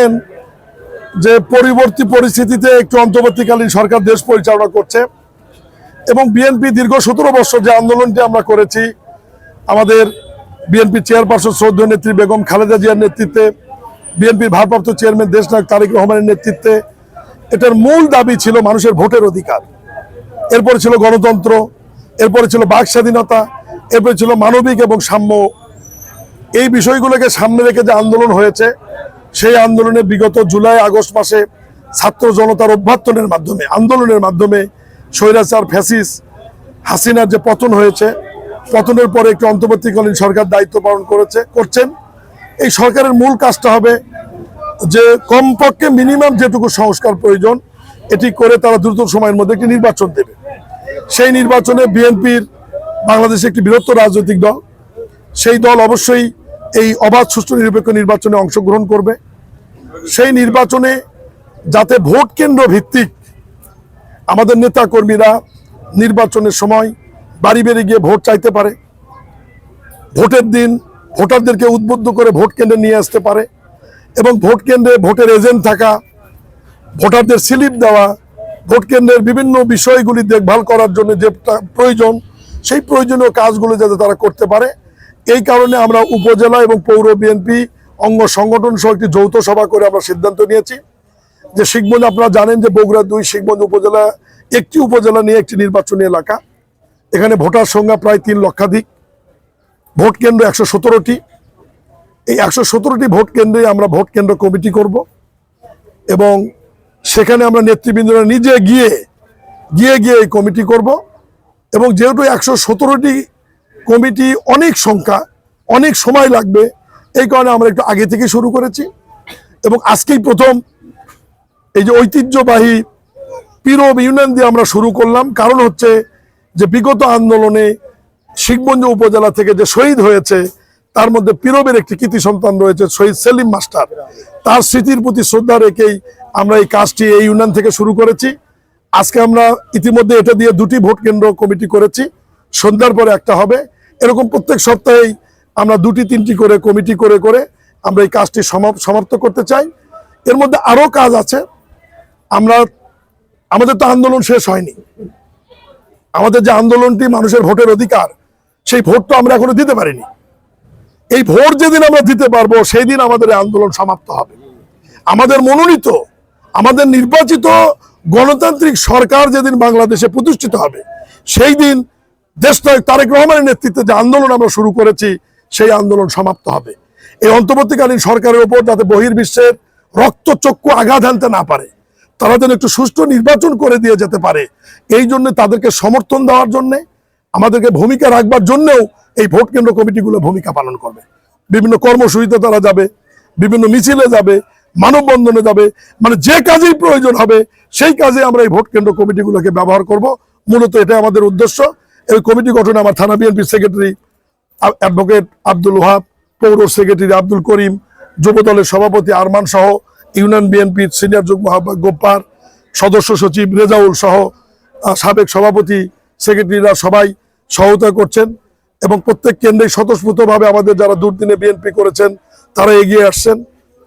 জানেন যে পরিবর্তী পরিস্থিতিতে একটু অন্তর্বর্তীকালীন সরকার দেশ পরিচালনা করছে এবং বিএনপি দীর্ঘ সতেরো বছর যে আন্দোলনটি আমরা করেছি, আমাদের বিএনপি চেয়ারপারসন শ্রদ্ধেয় নেত্রী বেগম খালেদা জিয়ার নেতৃত্বে বিএনপির ভারপ্রাপ্ত চেয়ারম্যান দেশনায়ক তারেক রহমানের নেতৃত্বে, এটার মূল দাবি ছিল মানুষের ভোটের অধিকার। এরপরে ছিল গণতন্ত্র, এরপরে ছিল বাক স্বাধীনতা, এরপরে ছিল মানবিক এবং সাম্য। এই বিষয়গুলোকে সামনে রেখে যে আন্দোলন হয়েছে সেই আন্দোলনে বিগত জুলাই, আগস্ট মাসে ছাত্র জনতার অভ্যর্থনের মাধ্যমে, আন্দোলনের মাধ্যমে স্বৈরাচার ফ্যাসিস হাসিনার যে পতন হয়েছে, পতনের পরে একটি অন্তর্বর্তীকালীন সরকার দায়িত্ব পালন করেছে, করছেন। এই সরকারের মূল কাজটা হবে যে কমপক্ষে মিনিমাম যেটুকু সংস্কার প্রয়োজন, এটি করে তারা দ্রুত সময়ের মধ্যে একটি নির্বাচন দেবে। সেই নির্বাচনে বিএনপির বাংলাদেশে একটি বৃহত্তর রাজনৈতিক দল, সেই দল অবশ্যই এই অবাধ সুষ্ঠু নিরপেক্ষ নির্বাচনে অংশগ্রহণ করবে। সেই নির্বাচনে যাতে ভোট কেন্দ্র ভিত্তিক আমাদের নেতা কর্মীরা নির্বাচনের সময় বাড়ি বেড়ে গিয়ে ভোট চাইতে পারে, ভোটের দিন ভোটারদেরকে উদ্বুদ্ধ করে ভোট কেন্দ্রে নিয়ে আসতে পারে এবং ভোট কেন্দ্রে ভোটের এজেন্ট থাকা, ভোটারদের স্লিপ দেওয়া, ভোট কেন্দ্রের বিভিন্ন বিষয়গুলি দেখভাল করার জন্য যে প্রয়োজন, সেই প্রয়োজনীয় কাজগুলো যাতে তারা করতে পারে। এই কারণে আমরা উপজেলা এবং পৌর বিএনপি অঙ্গ সংগঠন সহ একটি যৌথ সভা করে আমরা সিদ্ধান্ত নিয়েছি। যে শিখগঞ্জ আপনারা জানেন যে বগুড়া দুই শিখগঞ্জ উপজেলা একটি উপজেলা নিয়ে একটি নির্বাচনী এলাকা। এখানে ভোটার সংখ্যা প্রায় তিন লক্ষাধিক। ভোট কেন্দ্র একশো সতেরোটি। এই একশো সতেরোটি ভোট কেন্দ্রে আমরা ভোট কেন্দ্র কমিটি করব এবং সেখানে আমরা নেতৃবৃন্দরা নিজে গিয়ে গিয়ে গিয়ে এই কমিটি করব এবং যেহেতু একশো সতেরোটি কমিটি অনেক সংখ্যা অনেক সময় লাগবে। এই কারণে আমরা একটু আগে থেকে শুরু করেছি। এবং আজকেই প্রথম এই যে ঐতিহ্যবাহী পীরব ইউনিয়ন দিয়ে আমরা শুরু করলাম। কারণ হচ্ছে যে বিগত আন্দোলনে শিখগঞ্জ উপজেলা থেকে যে শহীদ হয়েছে, তার মধ্যে পীরবের একটি কৃতি সন্তান রয়েছে শহীদ সেলিম মাস্টার। তার স্মৃতির প্রতি শ্রদ্ধা রেখেই আমরা এই কাজটি এই ইউনিয়ন থেকে শুরু করেছি। আজকে আমরা ইতিমধ্যে এটা দিয়ে দুটি ভোট কেন্দ্র কমিটি করেছি। সন্ধ্যার পরে একটা হবে। এরকম প্রত্যেক সপ্তাহেই আমরা দুটি, তিনটি করে কমিটি করে করে আমরা এই কাজটি সমাপ- সমাপ্ত করতে চাই। এর মধ্যে আরও কাজ আছে। আমরা, আমাদের তো আন্দোলন শেষ হয়নি। আমাদের যে আন্দোলনটি মানুষের ভোটের অধিকার, সেই ভোট তো আমরা এখনও দিতে পারিনি। এই ভোট যেদিন আমরা দিতে পারব, সেই দিন আমাদের আন্দোলন সমাপ্ত হবে। আমাদের মনোনীত, আমাদের নির্বাচিত গণতান্ত্রিক সরকার যেদিন বাংলাদেশে প্রতিষ্ঠিত হবে, সেই দিন দেশনায়ক তারেক রহমানের নেতৃত্বে যে আন্দোলন আমরা শুরু করেছি, সেই আন্দোলন সমাপ্ত হবে। এই অন্তর্বর্তীকালীন সরকারের ওপর যাতে বহির্বিশ্বের রক্তচক্ষু আঘাত আনতে না পারে, তারা যেন একটু সুষ্ঠু নির্বাচন করে দিয়ে যেতে পারে, এই জন্য তাদেরকে সমর্থন দেওয়ার জন্য, আমাদেরকে ভূমিকা রাখবার জন্যও এই ভোট কেন্দ্র কমিটিগুলো ভূমিকা পালন করবে। বিভিন্ন কর্মসূচিতে তারা যাবে, বিভিন্ন মিছিলে যাবে, মানববন্ধনে যাবে মানে যে কাজেই প্রয়োজন হবে, সেই কাজে আমরা এই ভোট কেন্দ্র কমিটিগুলোকে ব্যবহার করব। মূলত এটা আমাদের উদ্দেশ্য। এই কমিটি গঠনে আমার থানা BNP secretary advocate Abdul Wahab, পৌর সেক্রেটারি আব্দুল করিম, যুব দলের সভাপতি আরমান সহ ইউনিয়ন বিএনপির সিনিয়র যুগ্ম আহ্বায়ক গোপ্পার, সদস্য সচিব রেজাউল সহ সাবেক সভাপতি সেক্রেটারিরা সবাই সহায়তা করছেন এবং প্রত্যেক কেন্দ্রে স্বতঃস্ফূর্তভাবে আমাদের যারা দুর্দিনে বিএনপি করেছেন, তারা এগিয়ে আসছেন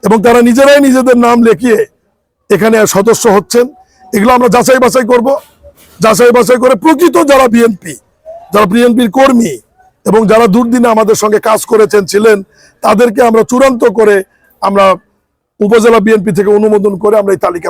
এবং তারা নিজেরাই নিজেদের নাম লেখিয়ে এখানে সদস্য হচ্ছেন। এগুলো আমরা যাচাই বাছাই করব। যাচাই বাছাই করে প্রকৃত যারা বিএনপি, যারা বিএনপির কর্মী এবং যারা দুর্দিনে আমাদের সঙ্গে কাজ করেছেন, ছিলেন, তাদেরকে আমরা চূড়ান্ত করে আমরা উপজেলা বিএনপি থেকে অনুমোদন করে আমরা এই তালিকা